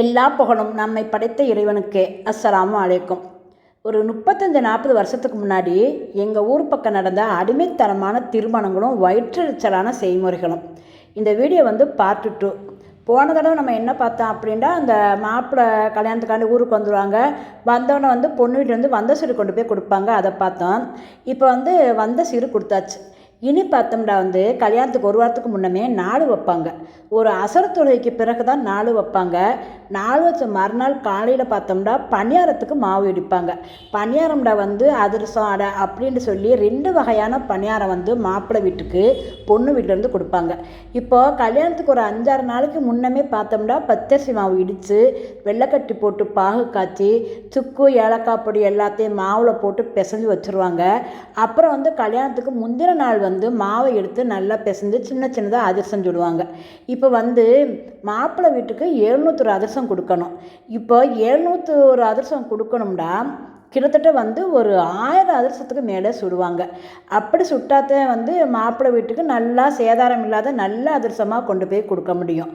எல்லா புகழும் நம்மை படைத்த இறைவனுக்கே. அஸ்ஸலாமு அலைக்கும். ஒரு முப்பத்தஞ்சு நாற்பது வருஷத்துக்கு முன்னாடி எங்கள் ஊர் பக்கம் நடந்த அடிமைத்தனமான திருமணங்களும் வயிற்றெரிச்சலான செய்முறைகளும். இந்த வீடியோ வந்து பார்ட் டூ போன தடவை நம்ம என்ன பார்த்தோம் அப்படின்னா அந்த மாப்பிள்ளை கல்யாணத்துக்காண்டி ஊருக்கு வந்துடுவாங்க வந்தவனை வந்து பொண்ணு வீட்டிலேருந்து வந்த சிறு கொண்டு போய் கொடுப்பாங்க. அதை பார்த்தோம். இப்போ வந்து வந்த சிறு கொடுத்தாச்சு. இனி பார்த்தோம்னா வந்து கல்யாணத்துக்கு ஒரு வாரத்துக்கு முன்னமே நாள் வைப்பாங்க. ஒரு அசர தொழுகைக்கு பிறகு தான் நாள் வைப்பாங்க. நாள் வச்ச மறுநாள் காலையில் பார்த்தோம்னா பணியாரத்துக்கு மாவு இடிப்பாங்க. பணியாரம்டா வந்து அதிரசம் அடை அப்படின்னு சொல்லி ரெண்டு வகையான பணியாரம் வந்து மாப்பிள்ளை வீட்டுக்கு பொண்ணு வீட்டிலேருந்து கொடுப்பாங்க. இப்போ கல்யாணத்துக்கு ஒரு அஞ்சாறு நாளைக்கு முன்னமே பார்த்தோம்னா பச்சரிசி மாவு இடித்து வெள்ளைக்கட்டி போட்டு பாகு காய்ச்சி சுக்கு ஏலக்காய் பொடி எல்லாத்தையும் மாவில் போட்டு பிசைஞ்சு வச்சுருவாங்க. அப்புறம் வந்து கல்யாணத்துக்கு முந்தின நாள் வந்து வந்து மாவை எடுத்து நல்லா பிசைஞ்சு சின்ன சின்னதாக அதிரசம் சுடுவாங்க. இப்போ வந்து மாப்பிள்ளை வீட்டுக்கு எழுநூத்தொரு அதிரசம் கொடுக்கணும். இப்போ எழுநூற்று ஒரு அதிரசம் கொடுக்கணும்டா கிட்டத்தட்ட வந்து ஒரு ஆயிரம் அதிரசத்துக்கு மேலே சுடுவாங்க. அப்படி சுட்டாத்த வந்து மாப்பிள்ளை வீட்டுக்கு நல்லா சேதாரம் இல்லாத நல்ல அதிரசமாக கொண்டு போய் கொடுக்க முடியும்.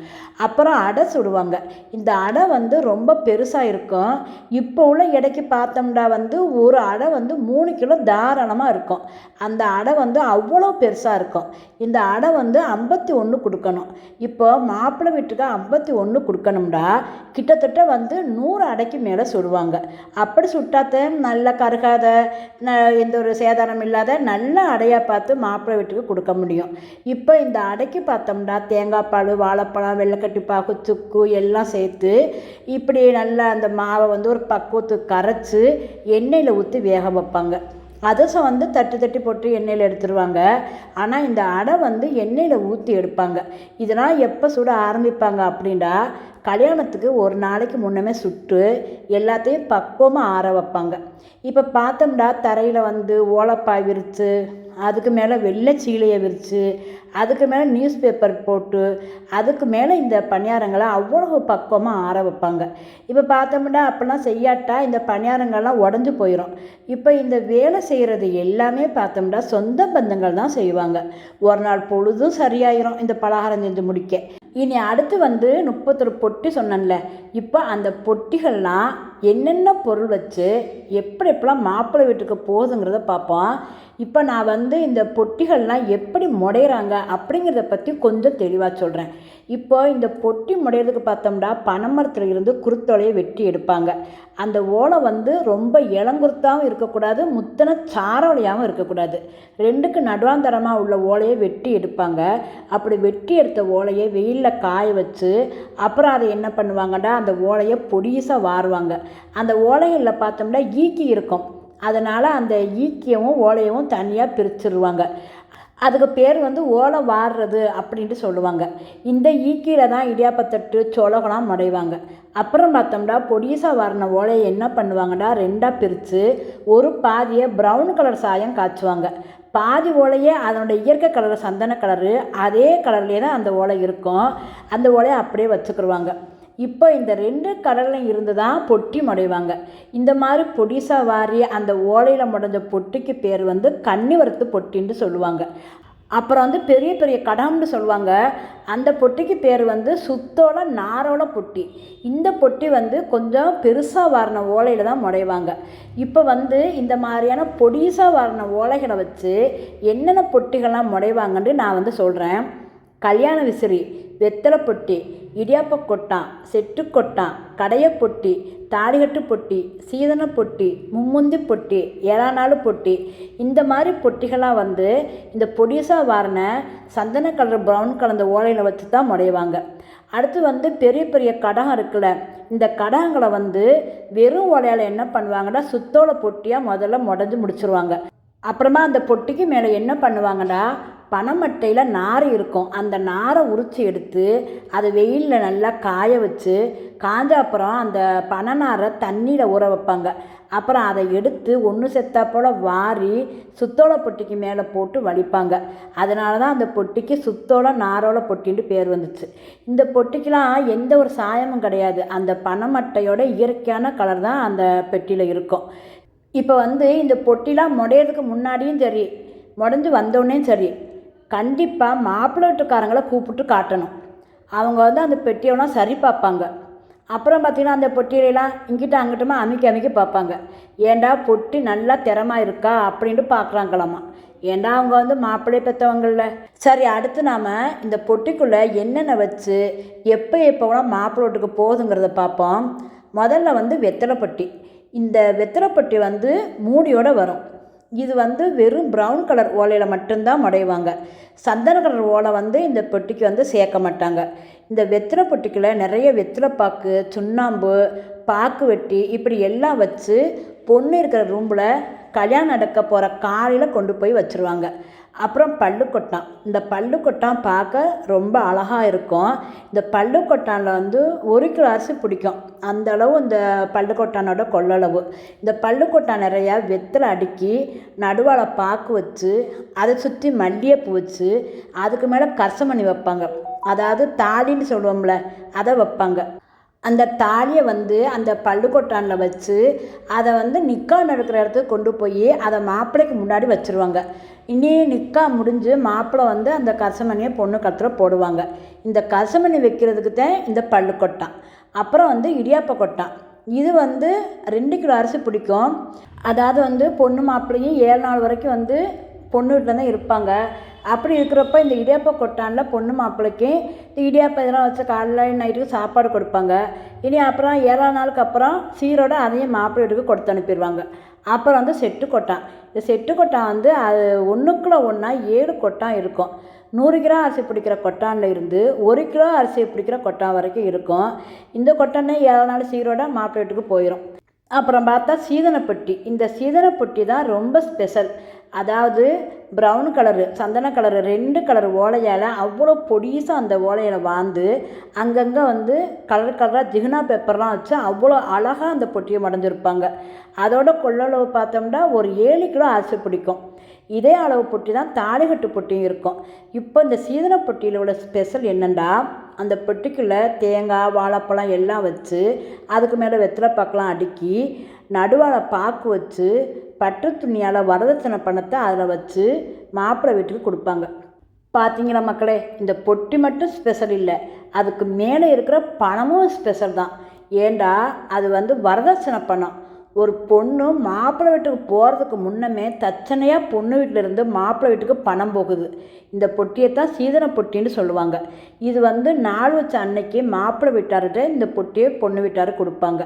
அப்புறம் அடை சுடுவாங்க. இந்த அடை வந்து ரொம்ப பெருசாக இருக்கும். இப்போ உள்ள எடைக்கு பார்த்தோம்னா வந்து ஒரு அடை வந்து மூணு கிலோ தாராளமாக இருக்கும். அந்த அடை வந்து அவ்வளோ பெருசாக இருக்கும். இந்த அடை வந்து ஐம்பத்தி ஒன்று கொடுக்கணும். இப்போ மாப்பிள்ளை வீட்டுக்கு ஐம்பத்தி ஒன்று கொடுக்கணும்டா கிட்டத்தட்ட வந்து நூறு அடைக்கு மேலே சுடுவாங்க. அப்படி சுட்டாத்த நல்ல கருகாத ந எந்த ஒரு சேதாரம் இல்லாத நல்ல அடையாக பார்த்து மாப்பிள்ளை வீட்டுக்கு கொடுக்க முடியும். இப்போ இந்த அடைக்கு பார்த்தோம்னா தேங்காய் பால் வாழைப்பழம் வெள்ளைக்கட்டி பாகு சுக்கு எல்லாம் சேர்த்து இப்படி நல்லா அந்த மாவை வந்து ஒரு பக்குவத்துக்கு கரைச்சி எண்ணெயில் ஊற்றி வேக வைப்பாங்க. அதிரசம் வந்து தட்டு தட்டி போட்டு எண்ணெயில் எடுத்துருவாங்க. ஆனால் இந்த அடை வந்து எண்ணெயில் ஊற்றி எடுப்பாங்க. இதெல்லாம் எப்போ சுட ஆரம்பிப்பாங்க அப்படின்னா கல்யாணத்துக்கு ஒரு நாளைக்கு முன்னமே சுட்டு எல்லாத்தையும் பக்குவமாக ஆற வைப்பாங்க. இப்போ பார்த்தோம்னா தரையில் வந்து ஓலப்பாய் விரித்து அதுக்கு மேலே வெள்ளை சீலையை விரித்து அதுக்கு மேலே நியூஸ் பேப்பர் போட்டு அதுக்கு மேலே இந்த பணியாரங்களை அவ்வளோ பக்குவமாக ஆற வைப்பாங்க. இப்போ பார்த்தோம்னா அப்போல்லாம் செய்யாட்டா இந்த பணியாரங்கள்லாம் உடஞ்சி போயிடும் இப்போ இந்த வேலை செய்கிறது எல்லாமே பார்த்தோம்னா சொந்த பந்தங்கள் தான் செய்வாங்க. ஒரு நாள் பொழுதும் சரியாயிரும் இந்த பலகாரம் செஞ்சு முடிக்க. இனி அடுத்து வந்து முப்பத்தொரு பொட்டி சொன்னேன்ல இப்போ அந்த பொட்டிகள்லாம் என்னென்ன பொருள் வச்சு எப்படி எப்படிலாம் மாப்பிள்ளை வீட்டுக்கு போகுதுங்கிறத பார்ப்போம். இப்போ நான் வந்து இந்த பொட்டிகள்லாம் எப்படி முடையிறாங்க அப்படிங்கிறத பற்றி கொஞ்சம் தெளிவாக சொல்கிறேன் இப்போ இந்த பொட்டி முடையிறதுக்கு பார்த்தோம்னா பனைமரத்தில் இருந்து குருத்தோலையை வெட்டி எடுப்பாங்க. அந்த ஓலை வந்து ரொம்ப இளங்குருத்தாகவும் இருக்கக்கூடாது முத்தன சாரோலையாகவும் இருக்கக்கூடாது. ரெண்டுக்கு நடுவாந்தரமாக உள்ள ஓலையை வெட்டி எடுப்பாங்க. அப்படி வெட்டி எடுத்த ஓலையை வெயிலில் காய வச்சு அப்புறம் அதை என்ன பண்ணுவாங்கன்னா அந்த ஓலையை பொடிசாக வாருவாங்க. அந்த ஓலைகளில் பார்த்தோம்னா ஈக்கி இருக்கும். அதனால் அந்த ஈக்கியவும் ஓலையவும் தனியாக பிரிச்சிருவாங்க. அதுக்கு பேர் வந்து ஓலை வாடுறது அப்படின்ட்டு சொல்லுவாங்க. இந்த ஈக்கியில் தான் இடியாப்பத்தட்டு சோளகலாம் முடைவாங்க. அப்புறம் பார்த்தோம்னா பொடிசா வாரின ஓலையை என்ன பண்ணுவாங்கன்னா ரெண்டாக பிரித்து ஒரு பாதியை ப்ரௌன் கலர் சாயம் காய்ச்சுவாங்க. பாதி ஓலையே அதனோட இயற்கை கலர் சந்தன கலரு அதே கலர்லேயே தான் அந்த ஓலை இருக்கும். அந்த ஓலையை அப்படியே வச்சுக்கிடுவாங்க இப்போ இந்த ரெண்டு கடலையும் இருந்து தான் பொட்டி முடைவாங்க. இந்த மாதிரி பொடிசா வாரி அந்த ஓலையில் முடைஞ்ச பொட்டிக்கு பேர் வந்து கன்னிவரத்து பொட்டின்னு சொல்லுவாங்க. அப்புறம் வந்து பெரிய பெரிய கடம்னு சொல்லுவாங்க. அந்த பொட்டிக்கு பேர் வந்து சுத்தோட நாரோல பொட்டி. இந்த பொட்டி வந்து கொஞ்சம் பெருசாக வாரின ஓலையில் தான் முடைவாங்க. இப்போ வந்து இந்த மாதிரியான பொடிசாக வாரின ஓலைகளை வச்சு என்னென்ன பொட்டிகள்லாம் முடைவாங்கன்னு நான் வந்து சொல்கிறேன் கல்யாண விசிறி வெத்தலை பொட்டி இடியாப்ப கொட்டான் செட்டு கொட்டான் கடைய பொட்டி தாடிகட்டு பொட்டி சீதன பொட்டி மும்முந்தி பொட்டி ஏழாநாள் பொட்டி. இந்த மாதிரி பொட்டிகளாக வந்து இந்த பொடிசாக வாரின சந்தன கலர் ப்ரௌன் கலந்த ஓலையில் வச்சு தான் முடையுவாங்க அடுத்து வந்து பெரிய பெரிய கடகம் இருக்குல்ல இந்த கடகங்களை வந்து வெறும் ஓலையால் என்ன பண்ணுவாங்கன்னா சுத்தோட பொட்டியாக முதல்ல முடஞ்சு முடிச்சிருவாங்க. அப்புறமா அந்த பொட்டிக்கு மேலே என்ன பண்ணுவாங்கன்னா பனைமட்டையில் நார் இருக்கும். அந்த நாரை உரித்து எடுத்து அதை வெயிலில் நல்லா காய வச்சு காஞ்ச அப்புறம் அந்த பனை நாரை தண்ணியில் ஊற வைப்பாங்க. அப்புறம் அதை எடுத்து ஒன்று செத்தா போல் வாரி சுத்தோலை பொட்டிக்கு மேலே போட்டு வலிப்பாங்க. அதனால தான் அந்த பொட்டிக்கு சுத்தோலை நாரோல பொட்டின்ட்டு பேர் வந்துச்சு. இந்த பொட்டிக்கெலாம் எந்த ஒரு சாயமும் கிடையாது. அந்த பனைமட்டையோட இயற்கையான கலர் தான் அந்த பெட்டியில் இருக்கும். இப்போ வந்து இந்த பொட்டிலாம் முடையிறதுக்கு முன்னாடியும் சரி முடஞ்சு வந்தோடனே சரி கண்டிப்பாக மாப்பிள்ளை வீட்டுக்காரங்களை கூப்பிட்டு காட்டணும். அவங்க வந்து அந்த பெட்டியெல்லாம் சரி பார்ப்பாங்க. அப்புறம் பார்த்திங்கன்னா அந்த பொட்டியிலலாம் இங்கிட்ட அங்கிட்டமா அமுக்கி அமுக்கி பார்ப்பாங்க. ஏண்டா பொட்டி நல்லா திறமா இருக்கா அப்படின்ட்டு பார்க்குறாங்களாமா. ஏண்டா அவங்க வந்து மாப்பிள்ளை பெற்றவங்கள சரி அடுத்து நாம் இந்த பொட்டிக்குள்ளே என்னென்ன வச்சு எப்போ எப்போலாம் மாப்பிள்ளை வீட்டுக்கு போகுதுங்கிறத பார்ப்போம். முதல்ல வந்து வெத்தலை பொட்டி. இந்த வெத்தலை பொட்டி வந்து மூடியோடு வரும். இது வந்து வெறும் ப்ரௌன் கலர் ஓலையில் மட்டும்தான் முடைவாங்க. சந்தன கலர் ஓலை வந்து இந்த பொட்டிக்கு வந்து சேர்க்க மாட்டாங்க. இந்த வெத்தலை பொட்டிக்கில் நிறைய வெத்தலை பாக்கு சுண்ணாம்பு பாக்கு வெட்டி இப்படி எல்லாம் வச்சு பொண்ணு இருக்கிற ரூமில் கல்யாணம் நடக்க போகிற காலையில் கொண்டு போய் வச்சுருவாங்க. அப்புறம் பல்லுக்கொட்டான். இந்த பல்லுக்கொட்டான் பார்க்க ரொம்ப அழகாக இருக்கும். இந்த பல்லுக்கொட்டானில் வந்து ஒரு கிலோ அரிசி பிடிக்கும். அந்த அளவு இந்த பல்லுக்கொட்டானோட கொள்ளளவு. இந்த பல்லுக்கொட்டான் நிறையா வெத்தலை அடுக்கி நடுவால் பாக்கு வச்சு அதை சுற்றி மல்லிகைப்பூ வச்சு அதுக்கு மேலே கரசமணி வைப்பாங்க. அதாவது தாலின்னு சொல்லுவோம்ல அதை வைப்பாங்க. அந்த தாலியை வந்து அந்த பள்ளுக்கொட்டானில் வச்சு அதை வந்து நிக்கா நடக்கிற இடத்துக்கு கொண்டு போய் அதை மாப்பிள்ளைக்கு முன்னாடி வச்சுருவாங்க. இனி நிக்கா முடிஞ்சு மாப்பிள்ளை வந்து அந்த கசமணியை பொண்ணு கத்துல போடுவாங்க. இந்த கசமணி வைக்கிறதுக்கு தான் இந்த பள்ளுக்கொட்டான் அப்புறம் வந்து இடியாப்ப கொட்டான். இது வந்து ரெண்டு கிலோ அரிசி பிடிக்கும். அதாவது வந்து பொண்ணு மாப்பிள்ளையும் ஏழு நாள் வரைக்கும் வந்து பொண்ணு வீட்டில் தான் இருப்பாங்க. அப்படி இருக்கிறப்ப இந்த இடியாப்ப கொட்டானில் பொண்ணு மாப்பிள்ளைக்கு இந்த இடியாப்பம் இதெல்லாம் வச்சு காலைல நைட்டுக்கு சாப்பாடு கொடுப்பாங்க. இனி அப்புறம் ஏழாம் நாளுக்கு அப்புறம் சீரோட அதையும் மாப்பிள்ளை வீட்டுக்கு கொடுத்து அனுப்பிடுவாங்க. அப்புறம் வந்து செட்டு கொட்டான். இந்த செட்டு கொட்டான் வந்து அது ஒன்றுக்குள்ள ஒன்றா ஏழு கொட்டான் இருக்கும். நூறு கிலோ அரிசி பிடிக்கிற கொட்டானில் இருந்து ஒரு கிலோ அரிசி பிடிக்கிற கொட்டான் வரைக்கும் இருக்கும். இந்த கொட்டானே ஏழு நாள் சீரோட மாப்பிள்ளை வீட்டுக்கு போயிடும் அப்புறம் பார்த்தா சீதனப்பட்டி. இந்த சீதனப்பட்டி தான் ரொம்ப ஸ்பெஷல் அதாவது ப்ரௌன் கலரு சந்தன கலரு ரெண்டு கலர் ஓலையால் அவ்வளோ பொடிசாக அந்த ஓலையில் வாழ்ந்து அங்கங்கே வந்து கலர் கலராக ஜிகுனா பேப்பர்லாம் வச்சு அவ்வளோ அழகாக அந்த பொட்டியை மடைஞ்சிருப்பாங்க. அதோட கொள்ளளவு பார்த்தோம்னா ஒரு ஏழு கிலோ அரிசி பிடிக்கும். இதே அளவு பொட்டி தான் தாலிகட்டு பொட்டியும் இருக்கும். இப்போ இந்த சீதன பொட்டியில் உள்ள ஸ்பெஷல் என்னென்னா அந்த பொட்டிக்குள்ளே தேங்காய் வாழைப்பழம் எல்லாம் வச்சு அதுக்கு மேலே வெத்தலை பாக்கெலாம் அடுக்கி நடுவால் பாக்கு வச்சு பட்டு துணியால் வரதட்சணை பணத்தை அதில் வச்சு மாப்பிள்ளை வீட்டுக்கு கொடுப்பாங்க. பார்த்தீங்களா மக்களே? இந்த பொட்டி மட்டும் ஸ்பெஷல் இல்லை. அதுக்கு மேலே இருக்கிற பணமும் ஸ்பெஷல் தான். ஏண்டா? அது வந்து வரதட்சணை பணம். ஒரு பொண்ணு மாப்பிள்ளை வீட்டுக்கு போகிறதுக்கு முன்னமே தச்சனையாக பொண்ணு வீட்டிலேருந்து மாப்பிள்ளை வீட்டுக்கு பணம் போகுது. இந்த பொட்டியை தான் சீதன பொட்டின்னு சொல்லுவாங்க. இது வந்து நாள் வச்ச அன்னைக்கு மாப்பிள்ளை வீட்டார்கிட்ட இந்த பொட்டியை பொண்ணு வீட்டார் கொடுப்பாங்க.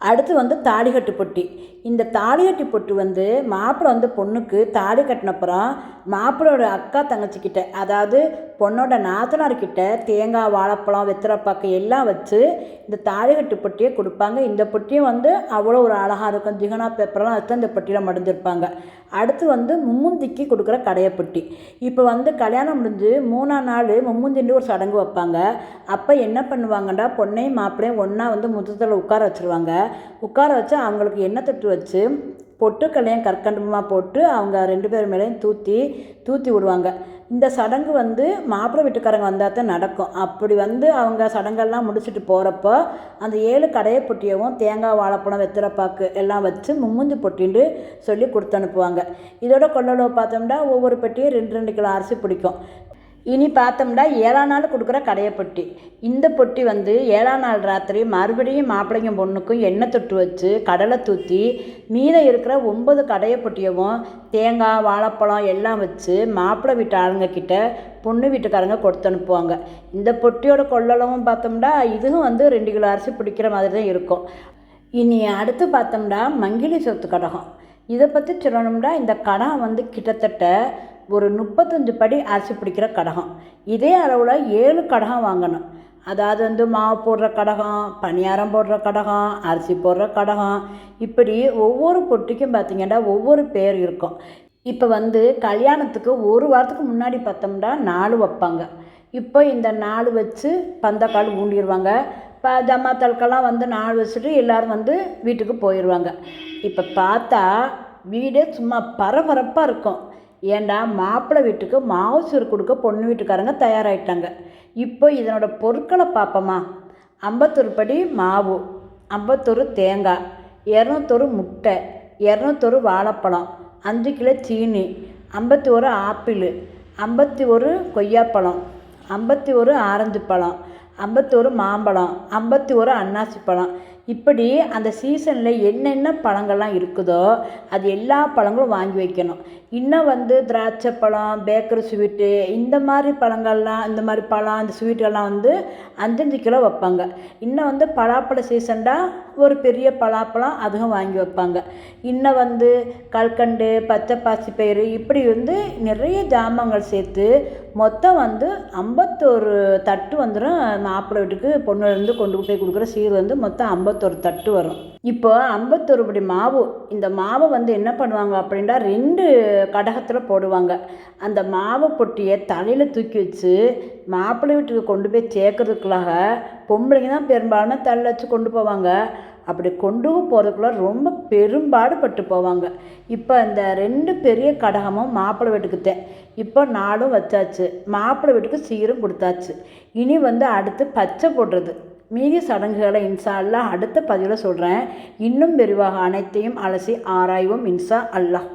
அடுத்து வந்து தாலிகட்டு பொட்டி. இந்த தாலிகட்டு பொட்டு வந்து மாப்பிள்ளை வந்து பொண்ணுக்கு தாலி கட்டினப்புறம் மாப்பிளோட அக்கா தங்கச்சிக்கிட்ட அதாவது பொண்ணோட நாத்தனார்கிட்ட தேங்காய் வாழைப்பழம் வெத்திரப்பாக்கம் எல்லாம் வச்சு இந்த தாலிகட்டு பொட்டியை கொடுப்பாங்க. இந்த பொட்டியும் வந்து அவ்வளோ ஒரு அழகாக இருக்கும். ஜிகனா பேப்பரெலாம் வச்சு அந்த பொட்டியில் மடிஞ்சிருப்பாங்க. அடுத்து வந்து மும்முந்திக்கு கொடுக்குற கடையப்பொட்டி இப்போ வந்து கல்யாணம் முடிஞ்சு மூணாம் நாள் மும்முந்தின்னு ஒரு சடங்கு வைப்பாங்க. அப்போ என்ன பண்ணுவாங்கடா பொண்ணையும் மாப்பிள்ளையும் ஒன்றா வந்து முத்தத்தில் உட்கார வச்சுருவாங்க. உட்கார வச்சு அவங்களுக்கு என்ன தொட்டு வச்சு பொட்டுக்கல்லையும் கற்கண்டமாக போட்டு அவங்க ரெண்டு பேர் மேலேயும் தூத்தி தூத்தி விடுவாங்க. இந்த சடங்கு வந்து மாப்பிள்ளை வீட்டுக்காரங்க வந்தால் தான் நடக்கும். அப்படி வந்து அவங்க சடங்கெல்லாம் முடிச்சுட்டு போகிறப்போ அந்த ஏழு கடையை பொட்டியவும் தேங்காய் வாழைப்பழம் வெத்திரப்பாக்கு எல்லாம் வச்சு மும்முஞ்சு பொட்டின்னு சொல்லி கொடுத்து அனுப்புவாங்க. இதோட கொள்ளளவு பார்த்தோம்னா ஒவ்வொரு பெட்டியும் ரெண்டு ரெண்டு கிலோ அரிசி பிடிக்கும். இனி பார்த்தோம்னா ஏழாம் நாள் கொடுக்குற கடையப்பொட்டி இந்த பொட்டி வந்து ஏழாம் நாள் ராத்திரி மறுபடியும் மாப்பிள்ளைங்க பொண்ணுக்கும் எண்ணெய் தொட்டு வச்சு கடலை தூற்றி மீதம் இருக்கிற ஒம்பது கடையப்பொட்டியவும் தேங்காய் வாழைப்பழம் எல்லாம் வச்சு மாப்பிள்ளை வீட்டு ஆளுங்க கிட்ட பொண்ணு வீட்டுக்காரங்க கொடுத்து அனுப்புவாங்க. இந்த பொட்டியோட கொள்ளளவும் பார்த்தோம்னா இதுவும் வந்து ரெண்டு கிலோ அரிசி பிடிக்கிற மாதிரி தான் இருக்கும். இனி அடுத்து பார்த்தோம்னா மங்கிலி சொத்து கடகம். இதை பற்றி சொல்லணும்னா இந்த கடம் வந்து கிட்டத்தட்ட ஒரு முப்பத்தஞ்சு படி அரிசி பிடிக்கிற கடகம். இதே அளவில் ஏழு கடகம் வாங்கணும். அதாவது வந்து மாவு போடுற கடகம் பணியாரம் போடுற கடகம் அரிசி போடுற கடகம் இப்படி ஒவ்வொரு பொட்டிக்கும் பார்த்திங்கன்னா ஒவ்வொரு பேர் இருக்கும். இப்போ வந்து கல்யாணத்துக்கு ஒரு வாரத்துக்கு முன்னாடி பார்த்தோம்னா நாலு வைப்பாங்க. இப்போ இந்த நாலு வச்சு பந்தக்கால் ஊண்டிடுவாங்க இப்போ ஜமாத்தாளுக்கெல்லாம் வந்து நாலு வச்சுட்டு எல்லோரும் வந்து வீட்டுக்கு போயிடுவாங்க இப்போ பார்த்தா வீடே சும்மா பரபரப்பாக இருக்கும். ஏண்டா மாப்பிள்ளை வீட்டுக்கு மாவு கொடுக்க பொண்ணு வீட்டுக்காரங்க தயாராகிட்டாங்க இப்போ இதனோட பொருட்களை பார்ப்போமா? ஐம்பத்தொரு படி மாவு ஐம்பத்தொரு தேங்காய் இரநூத்தொரு முட்டை இரநூத்தொரு வாழைப்பழம் அஞ்சு கிலோ சீனி ஐம்பத்தி ஒரு ஆப்பிள் ஐம்பத்தி ஒரு கொய்யாப்பழம் ஐம்பத்தி ஒரு ஆரஞ்சு பழம் ஐம்பத்தோரு மாம்பழம் ஐம்பத்தி ஒரு அன்னாசி பழம் இப்படி அந்த சீசனில் என்னென்ன பழங்கள்லாம் இருக்குதோ அது எல்லா பழங்களும் வாங்கி வைக்கணும். இன்னும் வந்து திராட்சை பழம் பேக்கரி ஸ்வீட்டு இந்த மாதிரி பழங்கள்லாம் இந்த மாதிரி பழம் இந்த ஸ்வீட்டெல்லாம் வந்து அஞ்சஞ்சு கிலோ வைப்பாங்க. இன்னும் வந்து பலாப்பழ சீசன்டா ஒரு பெரிய பலாப்பழம் அதுவும் வாங்கி வைப்பாங்க. இன்னும் வந்து கல்கண்டு பச்சை பயிறு இப்படி வந்து நிறைய ஜாமான்கள் சேர்த்து மொத்தம் வந்து ஐம்பத்தோரு தட்டு வந்துடும் மாப்பிள்ளை வீட்டுக்கு பொண்ணுலேருந்து கொண்டு போய் கொடுக்குற சீர் வந்து மொத்தம் ஐம்பத்தோரு தட்டு வரும். இப்போ ஐம்பத்தோரு படி மாவு இந்த மாவை வந்து என்ன பண்ணுவாங்க அப்படின்னா ரெண்டு கடகத்தில் போடுவாங்க. அந்த மாவு பொட்டியை தலையில் தூக்கி வச்சு மாப்பிள்ளை வீட்டுக்கு கொண்டு போய் சேர்க்கறதுக்குள்ளாக பொம்பளைங்க தான் பெரும்பாலும் தள்ள வச்சு கொண்டு போவாங்க. அப்படி கொண்டு போகிறதுக்குள்ள ரொம்ப பெரும்பாடு பட்டு போவாங்க. இப்போ இந்த ரெண்டு பெரிய கடகமும் மாப்பிள்ளை வீட்டுக்குத்தேன் இப்போ நாளும் வச்சாச்சு. மாப்பிள்ளை வீட்டுக்கு சீரும் கொடுத்தாச்சு. இனி வந்து அடுத்து பச்சை போடுறது. மீதி சடங்குகளை இன்சா அல்லாஹ் அடுத்த பதிவில் சொல்கிறேன் இன்னும் விரிவாக அனைத்தையும் அலசி ஆராய்வோம் இன்சா அல்லாஹ்.